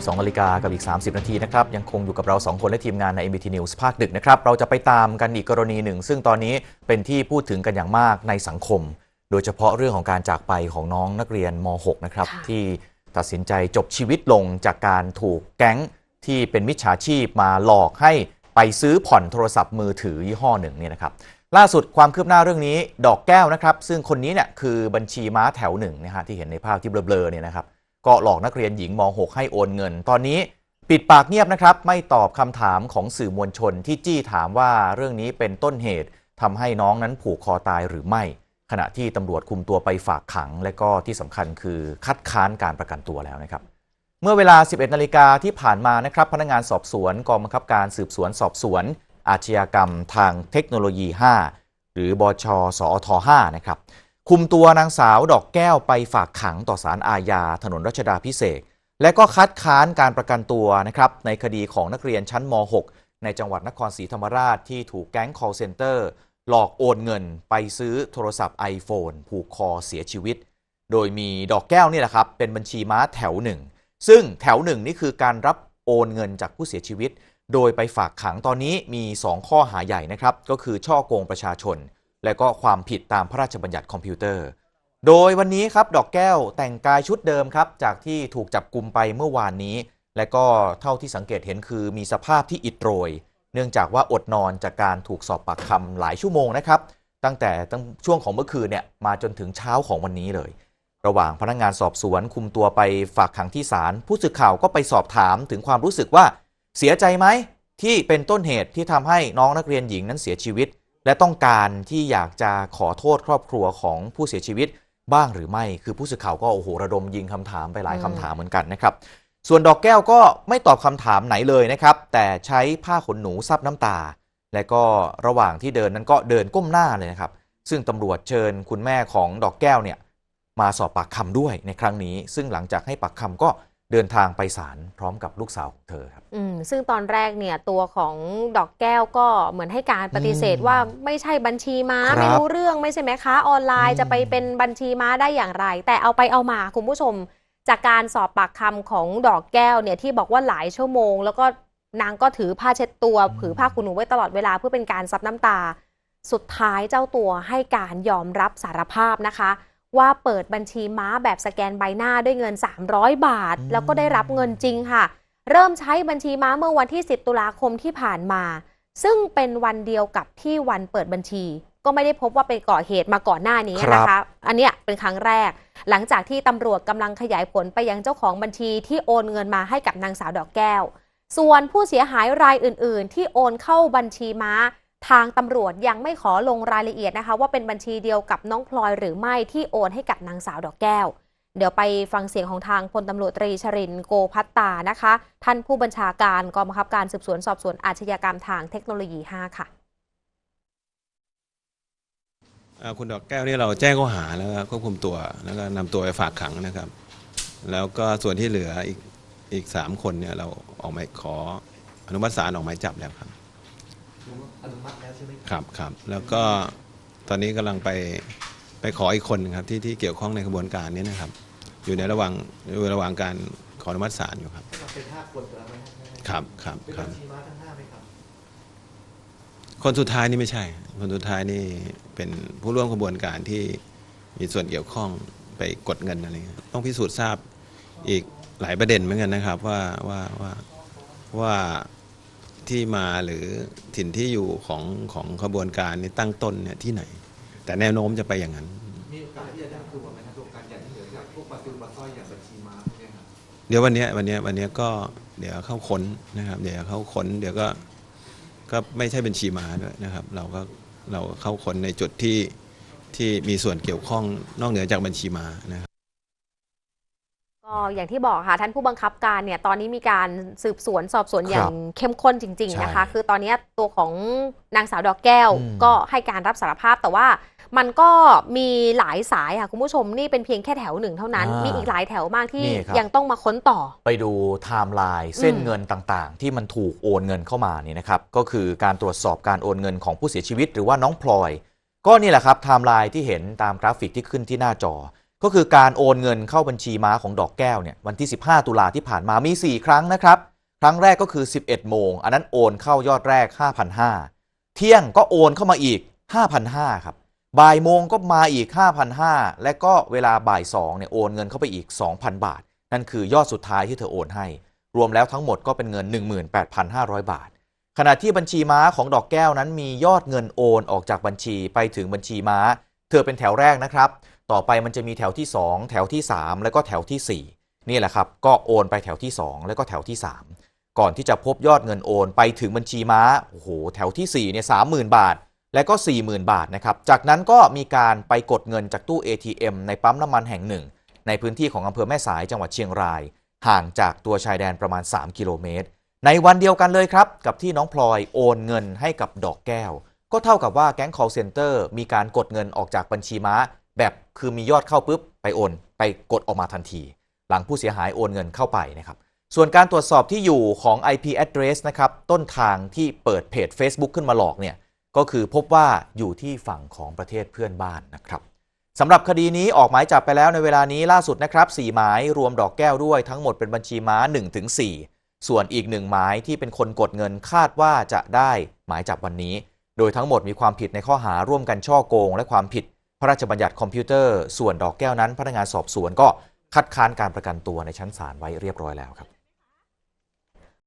12นาฬิกากับอีก 30 นาทีนะครับ ยังคงอยู่กับเรา 2 คนและทีมงานใน MBT News ภาคดึกนะครับ เราจะไปตามกันอีกกรณีหนึ่ง ซึ่งตอนนี้เป็นที่พูดถึงกันอย่างมากในสังคม โดยเฉพาะเรื่องของการจากไปของน้องนักเรียนม .6 นะครับค่ะที่ตัดสินใจจบชีวิตลงจากการถูกแก๊งที่เป็นมิจฉาชีพมาหลอกให้ไปซื้อผ่อนโทรศัพท์มือถือยี่ห้อหนึ่งเนี่ยนะครับล่าสุดความคืบหน้าเรื่องนี้ดอกแก้วนะครับ ซึ่งคนนี้เนี่ยคือบัญชีม้าแถวหนึ่งนะฮะที่เห็นในภาพที่เบลอๆเนี่ยนะครับ ก็หลอกนักเรียนหญิงม .6 ให้โอนเงิน ตอนนี้ปิดปากเงียบนะครับ ไม่ตอบคำถามของสื่อมวลชนที่จี้ถามว่าเรื่องนี้เป็นต้นเหตุทำให้น้องนั้นผูกคอตายหรือไม่ ขณะที่ตำรวจคุมตัวไปฝากขัง และก็ที่สำคัญคือคัดค้านการประกันตัวแล้วนะครับ เมื่อเวลา 11 นาฬิกาที่ผ่านมานะครับ พนักงานสอบสวนกองบังคับการสืบสวนสอบสวน อาชญากรรมทางเทคโนโลยี 5 หรือบชสอท5นะครับ คุมตัวนางสาวดอกแก้วไปฝากขังต่อศาลอาญาถนนรัชดาพิเศษ และก็คัดค้านการประกันตัวนะครับในคดีของนักเรียนชั้นม .6 ในจังหวัดนครศรีธรรมราชที่ถูกแก๊ง call center หลอกโอนเงินไปซื้อโทรศัพท์ iPhone ผูกคอเสียชีวิต โดยมีดอกแก้วนี่แหละครับ เป็นบัญชีม้าแถวหนึ่งซึ่งแถวหนึ่งนี่คือการรับโอนเงินจากผู้เสียชีวิต โดยไปฝากขังตอนนี้มี 2 ข้อหาใหญ่นะครับ ก็คือช่อโกงประชาชน และก็ความผิดตามพระราชบัญญัติคอมพิวเตอร์ โดยวันนี้ครับดอกแก้วแต่งกายชุดเดิมครับ จากที่ถูกจับกลุมไปเมื่อวานนี้ และก็เท่าที่สังเกตเห็นคือมีสภาพที่อิดโรย เนื่องจากว่าอดนอนจากการถูกสอบปากคำหลายชั่วโมงนะครับ ตั้งแต่ตั้งช่วงของเมื่อคืนเนี่ยมาจนถึงเช้าของวันนี้เลย ระหว่างพนักงานสอบสวนคุมตัวไปฝากขังที่ศาลผู้สื่อข่าวก็ไปสอบถามถึงความรู้สึกว่าเสียใจไหมที่เป็นต้นเหตุที่ทำให้น้องนักเรียนหญิงนั้นเสียชีวิต และต้องการที่อยากจะขอโทษครอบครัวของผู้เสียชีวิตบ้างหรือไม่ คือผู้สื่อข่าวก็โอ้โหระดมยิงคำถามไปหลายคำถามเหมือนกันนะครับ ส่วนดอกแก้วก็ไม่ตอบคำถามไหนเลยนะครับ แต่ใช้ผ้าขนหนูซับน้ำตา และก็ระหว่างที่เดินนั้นก็เดินก้มหน้าเลยนะครับ ซึ่งตำรวจเชิญคุณแม่ของดอกแก้วเนี่ยมาสอบปากคำด้วยในครั้งนี้ ซึ่งหลังจากให้ปากคำก็ เดินทางไปศาลพร้อมกับลูกสาวของเธอครับอืมซึ่งตอนแรกเนี่ยตัวของดอกแก้วก็เหมือนให้การปฏิเสธอืมว่าไม่ใช่บัญชีม้าครับไม่รู้เรื่องไม่ใช่แม่ค้าออนไลน์อืมจะไปเป็นบัญชีม้าได้อย่างไร แต่เอาไปเอามาคุณผู้ชม จากการสอบปากคำของดอกแก้วเนี่ยที่บอกว่าหลายชั่วโมง แล้วก็นางก็ถือผ้าเช็ดตัวถือผ้าขนหนูไว้ตลอดเวลาเพื่อเป็นการซับน้ำตา สุดท้ายเจ้าตัวให้การยอมรับสารภาพนะคะ ว่าเปิดบัญชีม้าแบบสแกนใบหน้าด้วยเงิน 300 บาทอืมแล้วก็ได้รับเงินจริงค่ะ เริ่มใช้บัญชีม้าเมื่อวันที่ 10 ตุลาคมที่ผ่านมา ซึ่งเป็นวันเดียวกับที่วันเปิดบัญชี ก็ไม่ได้พบว่าไปก่อเหตุมาก่อนหน้านี้นะคะ อันเนี้ยเป็นครั้งแรก หลังจากที่ตำรวจกำลังขยายผลไปยังเจ้าของบัญชีที่โอนเงินมาให้กับนางสาวดอกแก้ว ส่วนผู้เสียหายรายอื่น ๆ ที่โอนเข้าบัญชีม้า ทางตำรวจยังไม่ขอลงรายละเอียดนะคะ ว่าเป็นบัญชีเดียวกับน้องพลอยหรือไม่ที่โอนให้กับนางสาวดอกแก้ว เดี๋ยวไปฟังเสียงของทางพลตำรวจตรีชรินโกพัตตานะคะ ท่านผู้บัญชาการกองบังคับการสืบสวนสอบสวนอาชญากรรมทางเทคโนโลยี 5 ค่ะคุณดอกแก้วนี่เราแจ้งข้อหาแล้วก็ควบคุมตัวแล้วก็นำตัวไปฝากขังนะครับ แล้วก็ส่วนที่เหลืออีกอีกสามคนเนี่ยเราออกหมายขออนุมัติศาลออกหมายจับแล้วครับ อนุมัติแล้วใช่ไหมครับครับแล้วก็ตอนนี้กำลังไปไปขออีกคนหนึ่งครับที่ที่เกี่ยวข้องในกระบวนการนี้นะครับ อยู่ในระหว่างอยู่ระหว่างการขออนุมัติศาลอยู่ครับเป็นห้าคนแล้วไหมครับครับเป็นครับบัญชีม้าทั้งห้าไหมครับ คนสุดท้ายนี่ไม่ใช่ คนสุดท้ายนี่เป็นผู้ร่วมกระบวนการที่มีส่วนเกี่ยวข้องไปกดเงินอะไรเงี้ยต้องพิสูจน์ทราบอีกหลายประเด็นเหมือนกันนะครับว่าว่าว่าว่า ที่มาหรือถิ่นที่อยู่ของของขบวนการนี้ตั้งต้นเนี่ยที่ไหน แต่แนวโน้มจะไปอย่างนั้น มีโอกาสที่จะได้ตัวไหมครับตัวการใหญ่ที่เหลือจากพวกปลาซิลปลาสร้อยอย่างบัญชีม้าพวกเนี้ยครับเดี๋ยววันเนี้ยวันเนี้ยวันเนี้ยก็เดี๋ยวเข้าค้นนะครับ เดี๋ยวเข้าค้น เดี๋ยวก็ก็ไม่ใช่บัญชีม้าด้วยนะครับ เราก็เราเข้าค้นในจุดที่ที่มีส่วนเกี่ยวข้องนอกเหนือจากบัญชีม้านะครับ อย่างที่บอกค่ะท่านผู้บังคับการเนี่ยตอนนี้มีการสืบสวนสอบสวนอย่างเข้มข้นจริง ๆนะคะใช่คือตอนนี้ตัวของนางสาวดอกแก้วอืมก็ให้การรับสารภาพแต่ว่ามันก็มีหลายสายค่ะคุณผู้ชมนี่เป็นเพียงแค่แถวหนึ่งเท่านั้นอ่ามีมีอีกหลายแถวมากที่นี่ครับยังต้องมาค้นต่อ ไปดูไทม์ไลน์เส้นอืมเงินต่างๆ ที่มันถูกโอนเงินเข้ามานี่นะครับก็คือการตรวจสอบการโอนเงินของผู้เสียชีวิต หรือว่าน้องพลอย ก็นี่แหละครับไทม์ไลน์ที่เห็นตามกราฟิกที่ขึ้นที่หน้าจอ ก็คือการโอนเงินเข้าบัญชีม้าของดอกแก้วเนี่ยวันที่ 15 ตุลาที่ผ่านมามี 4 ครั้งนะครับ ครั้งแรกก็คือ 11 โมง อันนั้นโอนเข้ายอดแรก 5,500 เที่ยงก็โอนเข้ามาอีก 5,500 ครับ บ่ายโมงก็มาอีก 5,500 และก็เวลาบ่าย2เนี่ยโอนเงินเข้าไปอีก 2,000 บาท นั่นคือยอดสุดท้ายที่เธอโอนให้ รวมแล้วทั้งหมดก็เป็นเงิน 18,500 บาท ขณะที่บัญชีม้าของดอกแก้วนั้นมียอดเงินโอนออกจากบัญชีไปถึงบัญชีม้า เธอเป็นแถวแรกนะครับ ต่อไปมันจะมีแถวที่ 2 แถวที่ 3 แล้วก็แถวทีสี่ 4 นี่แหละครับ ก็โอนไปแถวที่ 2 แล้วก็แถวที่ 3 ก่อนที่จะพบยอดเงินโอนไปถึงบัญชีม้าโอ้โหแถวที่4เนี่ยสามหมื่นบาท และก็ 40,000 บาทนะครับจากนั้นก็มีการไปกดเงินจากตู้ ATM ในปั๊มน้ำมันแห่งหนึ่ง ในพื้นที่ของอำเภอแม่สายจังหวัดเชียงราย ห่างจากตัวชายแดนประมาณ 3 กิโลเมตร ในวันเดียวกันเลยครับ กับที่น้องพลอยโอนเงินให้กับดอกแก้ว ก็เท่ากับว่าแก๊ง call center มีการกดเงินออกจากบัญชีม้า แบบคือมียอดเข้าปุ๊บไปโอน ไปกดออกมาทันที หลังผู้เสียหายโอนเงินเข้าไปนะครับส่วนการตรวจสอบที่อยู่ของ IP address นะครับต้นทางที่เปิดเพจ Facebook ขึ้นมาหลอกเนี่ยก็คือพบว่าอยู่ที่ฝั่งของประเทศเพื่อนบ้านนะครับสำหรับคดีนี้ออกหมายจับไปแล้วในเวลานี้ล่าสุดนะครับ4หมายรวมดอกแก้วด้วยทั้งหมดเป็นบัญชีม้า 1-4 ส่วนอีก1หมายที่เป็นคนกดเงินคาดว่าจะได้หมายจับวันนี้ โดยทั้งหมดมีความผิดในข้อหาร่วมกันช่อโกง และความผิด พระราชบัญญัติคอมพิวเตอร์ส่วนดอกแก้วนั้น พนักงานสอบสวนก็คัดค้านการประกันตัวในชั้นศาลไว้เรียบร้อยแล้วครับ